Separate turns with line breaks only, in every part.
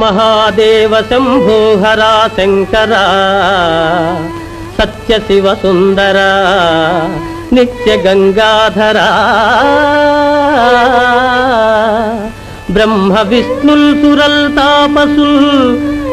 మహాదేవ శంభోహరా శంకర సత్య శివ సుందర నిత్య గంగాధరా. బ్రహ్మ విష్ణుల్ సురల్ తాపసుల్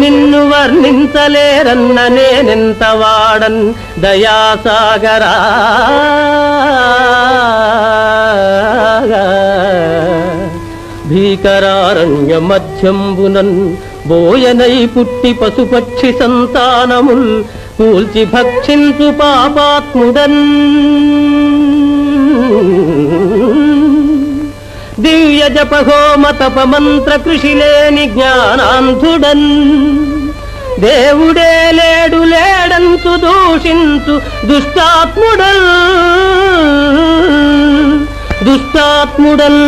నిన్ను వర్ణించలేరన్న నేనెంత వాడన్ దయాసాగరా. శిఖరారణ్య మధ్యంబునన్ బోయనై పుట్టి పశుపక్షి సంతానముల్ కూల్చి భక్షించు పాపాత్ముడన్. దివ్య జపహోమ తప మంత్ర కృషి లేని జ్ఞానాంధుడన్. దేవుడే లేడు లేడంతు దూషించు దుష్టాత్ముడల్ దుష్టాత్ముడల్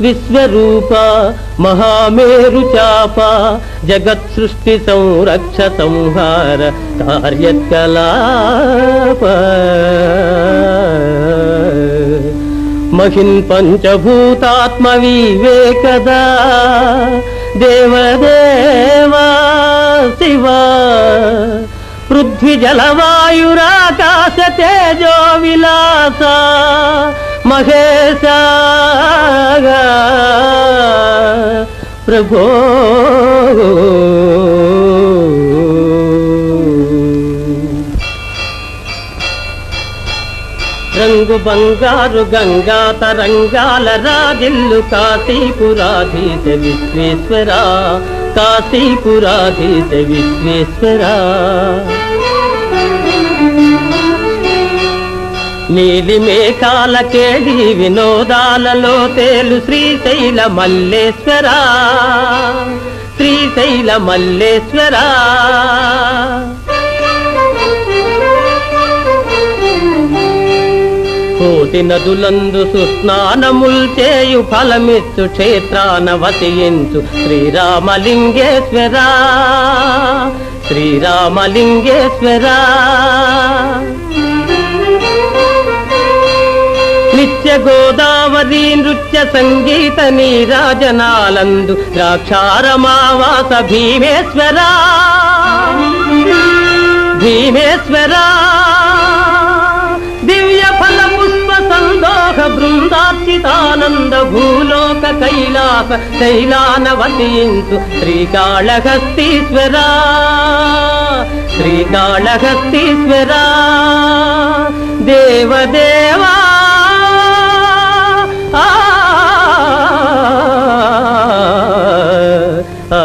విశ్వరూప మహామేరు చాప జగత్ సృష్టి సంరక్ష సంహార కార్యకలాప. మహిన్ పంచభూతాత్మ వివేకదా దేవదేవా శివా. పృథ్వీ జలవాయురాకాశ తేజో విలాస మహేశ ప్రభో. రంగు బంగారు గంగా తరంగాల రాజిల్లు కాశీపురాధీత విశ్వేశ్వరా కాశీపురాధీత విశ్వేశ్వరా. నీలి మేఘాల కేడి వినోదాలలో తేలు శ్రీశైల మల్లేశ్వర. శ్రీశైల మల్లేశ్వర. కోటి నదులందు సుస్నానముల్ చేయు ఫలమిచ్చు క్షేత్రాన వసించు శ్రీరామలింగేశ్వరా. శ్రీరామలింగేశ్వరా. నిత్య గోదావరి నృత్య సంగీత నీరాజనాలందు ద్రాక్షారమావాస భీమేశ్వరా. భీమేశ్వరా. దివ్య ఫల పుష్ప సందోహ బృందార్చితానంద భూలోక కైలాస శైలాన శ్రీకాళహస్తీశ్వరా. శ్రీకాళహస్తీశ్వరా. దేవదే